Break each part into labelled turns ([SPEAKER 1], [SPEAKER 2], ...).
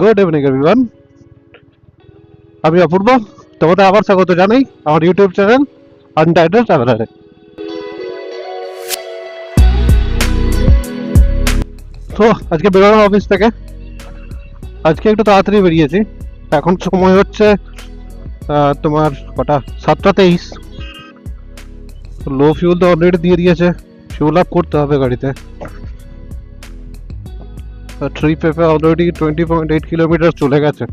[SPEAKER 1] Good evening everyone আমি অপূর্ব। তোমাদের আবার স্বাগত জানাই আমার ইউটিউব চ্যানেল আনটাইটেল ট্রাভেলারে তো, আজকে বেরোলাম অফিস থেকে। আজকে একটু তাড়াতাড়ি বেরিয়েছি। এখন সময় হচ্ছে তোমার কটা? সাতটা তেইশ। লো ফিউল তো অলরেডি দিয়ে দিয়েছে। ফিউল আপ করতে হবে গাড়িতে। ট্রিপ পেপে already twenty point eight kilometre চলে গেছে।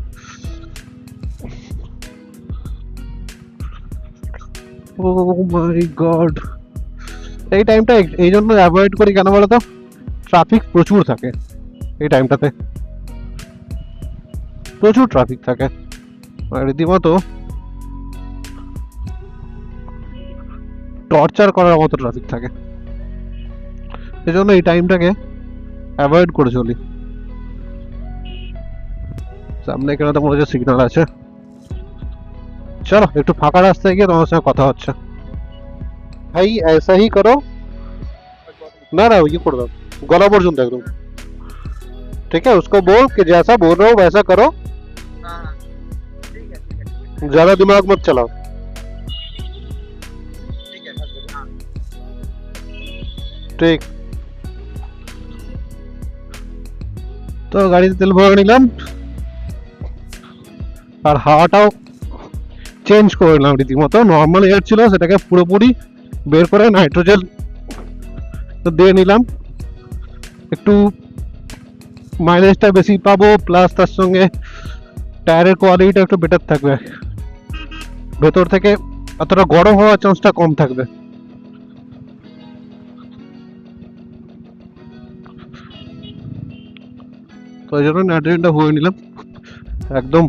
[SPEAKER 1] ও মাই গড এই টাইমটা এই জন্য অ্যাভয়েড করি কেন বলো তো ট্রাফিক প্রচুর থাকে এই টাইমটাতে প্রচুর ট্রাফিক থাকে। রীতিমতো টর্চার করার মতো ট্রাফিক থাকে। সেজন্য এই টাইমটাকে অ্যাভয়েড করে চলি। सामने के मन हो आ चलो, एक तो फाका रास्ते गए तुम्हारे संगे कथा हाँ। भाई, ऐसा ही करो। ना ना, ये पड़ रहा गला पर सुनते तुम ठीक है, उसको बोल कि जैसा बोल रहे हो, वैसा करो। ज़्यादा दिमाग मत चलाओ।
[SPEAKER 2] ठीक।
[SPEAKER 1] तो गाड़ी तेल भर निल আর হাওয়াটাও চেঞ্জ করে নিলাম রীতিমতো। নর্মাল এয়ার ছিল, সেটাকে পুরোপুরি বের করে নাইট্রোজেন দিয়ে নিলাম। একটু মাইলেজটা বেশি পাবো প্লাস তার সঙ্গে টায়ারের কোয়ালিটিটা একটু বেটার থাকবে। ভেতর থেকে অতটা গরম হওয়ার চান্সটা কম থাকবে। তো এই জন্য নাইট্রোজেনটা হয়ে নিলাম। একদম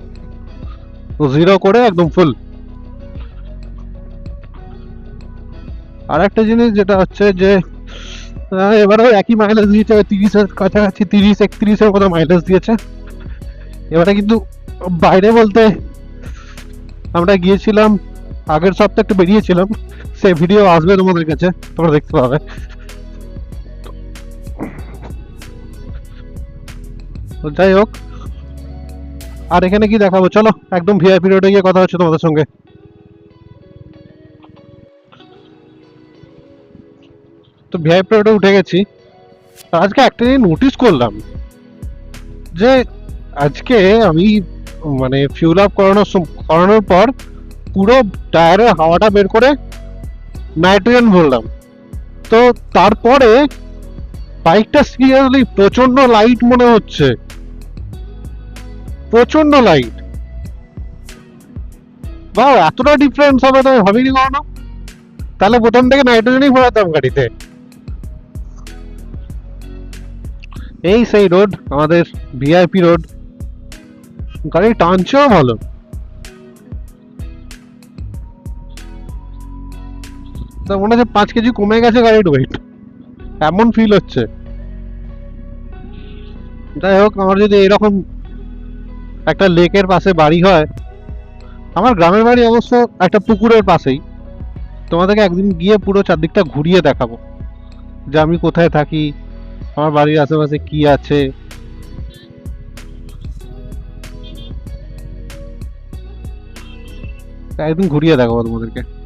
[SPEAKER 1] জিরো করে একদম ফুল আর একটা জিনিস যেটা হচ্ছে যে এবারেও একই মাইলেজ দিয়েছে তিরিশের কাছাকাছি, তিরিশ, একত্রিশের মতো মাইলেজ দিয়েছে। এবারে কিন্তু বাইরে বলতে আমরা গিয়েছিলাম, আগের সপ্তাহে একটু বেরিয়েছিলাম, সে ভিডিও আসবে তোমাদের কাছে, তোমরা দেখতে পাবে। যাই হোক আর এখানে কি দেখাবো? চলো, একদম ভিআইপি রোডে গিয়ে কথা হচ্ছে তোমাদের সঙ্গে। তো ভিআইপি রোডে উঠে গেছি। আজকে একটা জিনিস নোটিস করলাম, যে আজকে আমি মানে ফিউল আপ করানোর করানোর পর পুরো টায়ারের হাওয়াটা বের করে নাইট্রোজেন ভরলাম। তো তারপরে বাইকটা সিরিয়াসলি প্রচণ্ড লাইট মনে হচ্ছে। প্রচণ্ড লাইট বা এতটা ডিফারেন্স হবে তো ভাবিনি কখনো? তাহলে প্রথম থেকে নাইট্রোজেনই ভরাতাম গাড়িতে। এই সেই রোড আমাদের ভিআইপি রোড গাড়ি টানছেও ভালো। তা মনে হচ্ছে পাঁচ কেজি কমে গেছে গাড়ির ওয়েট এমন ফিল হচ্ছে। যাই হোক, আমার যদি এরকম একটা লেকের পাশে বাড়ি হয়। আমার গ্রামের বাড়ি অবশ্য একটা পুকুরের পাশেই। তোমাদেরকে একদিন গিয়ে পুরো চারদিকটা ঘুরিয়ে দেখাবো। যে আমি কোথায় থাকি, আমার বাড়ির আশেপাশে কি আছে। একদিন ঘুরিয়ে দেখাবো তোমাদেরকে।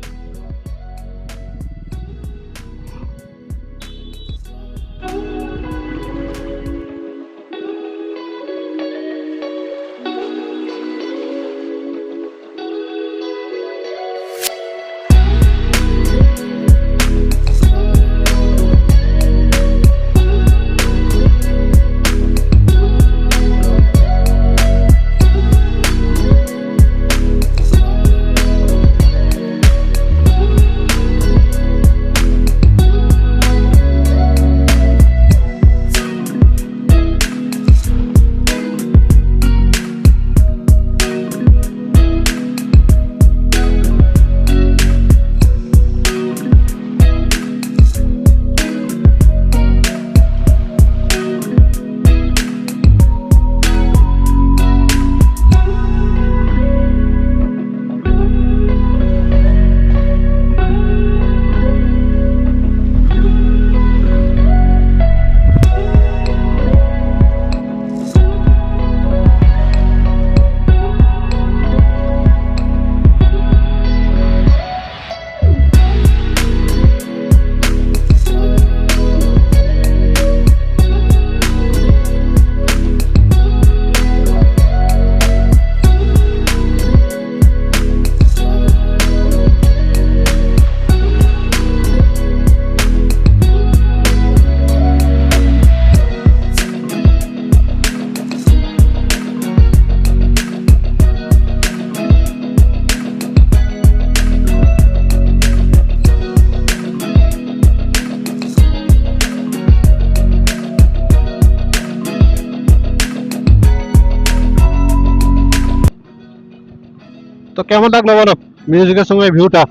[SPEAKER 1] তো কেমন লাগল বলো? মিউজিকের সঙ্গে ভিউটা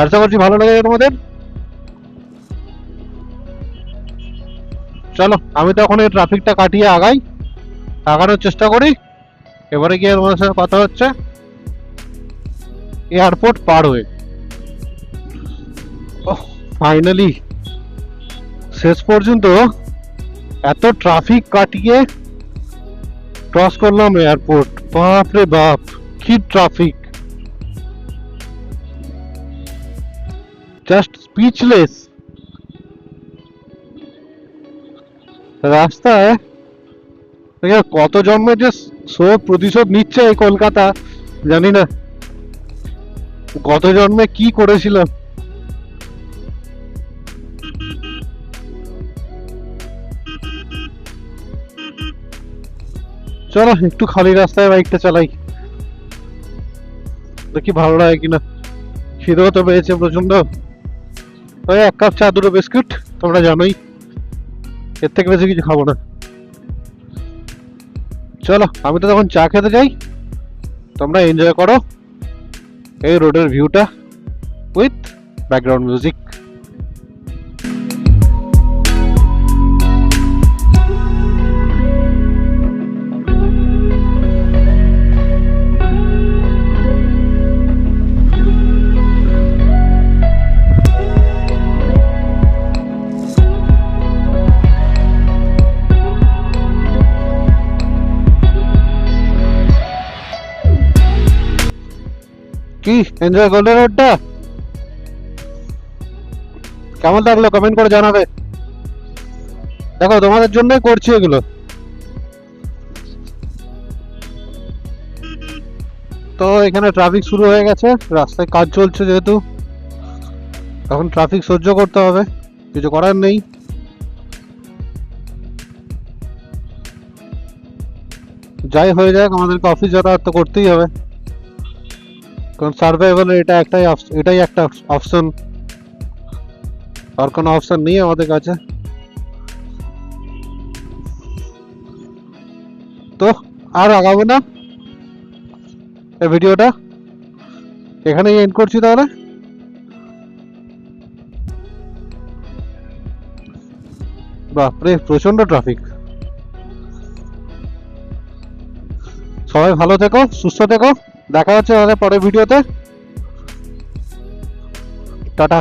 [SPEAKER 1] আশা করছি ভালো লাগে তোমাদের। চলো, আমি তো এখন এই ট্রাফিকটা কাটিয়ে আগাই। আগানোর চেষ্টা করি। এবারে গিয়ে তোমাদের সাথে কথা হচ্ছে। এয়ারপোর্ট পার হয়ে ফাইনালি শেষ পর্যন্ত এত ট্রাফিক কাটিয়ে ক্রস করলাম এয়ারপোর্ট বাপ রে বাপ! কি ট্রাফিক জাস্ট স্পিচলেস রাস্তায় কত জন্মে যে সব প্রতিশোধ নিচ্ছে এই কলকাতা, জানি না। গত জন্মে কি করেছিলাম? চলো, একটু খালি রাস্তায় বাইকটা চালাই। দেখি ভালো লাগে কিনা। খিদেও তো পেয়েছে প্রচণ্ড ওই এক কাপ চা, দুটো বিস্কুট, তোমরা জানোই। এর থেকে বেশি কিছু খাব না। চলো, আমি তো তখন চা খেতে যাই। তোমরা এনজয় করো। এই রোডের ভিউটা উইথ ব্যাকগ্রাউন্ড মিউজিক কি? এনজয় করলে রোডটা? কেমন লাগল? কমেন্ট করে জানাবে। দেখো, তোমাদের জন্যই করছি এগুলো। তো এখানে ট্রাফিক শুরু হয়ে গেছে। রাস্তায় কাজ চলছে যেহেতু। এখন ট্রাফিক সহ্য করতে হবে। কিছু করার নেই। যাই হয়ে যাক, আমাদেরকে অফিস যাতায়াত তো করতেই হবে। কারণ সার্ভাইভালের এটা একটাই এটাই একটা অপশন আর কোনো অপশন নেই আমাদের কাছে। তো, আর আগাবো না? এই ভিডিওটা? এখানেই এন্ড করছি তাহলে। বাপরে প্রচণ্ড ট্রাফিক সবাই ভালো থেকো, সুস্থ থেকো। দেখা হচ্ছে আমাদের পরের ভিডিওতে। টাটা।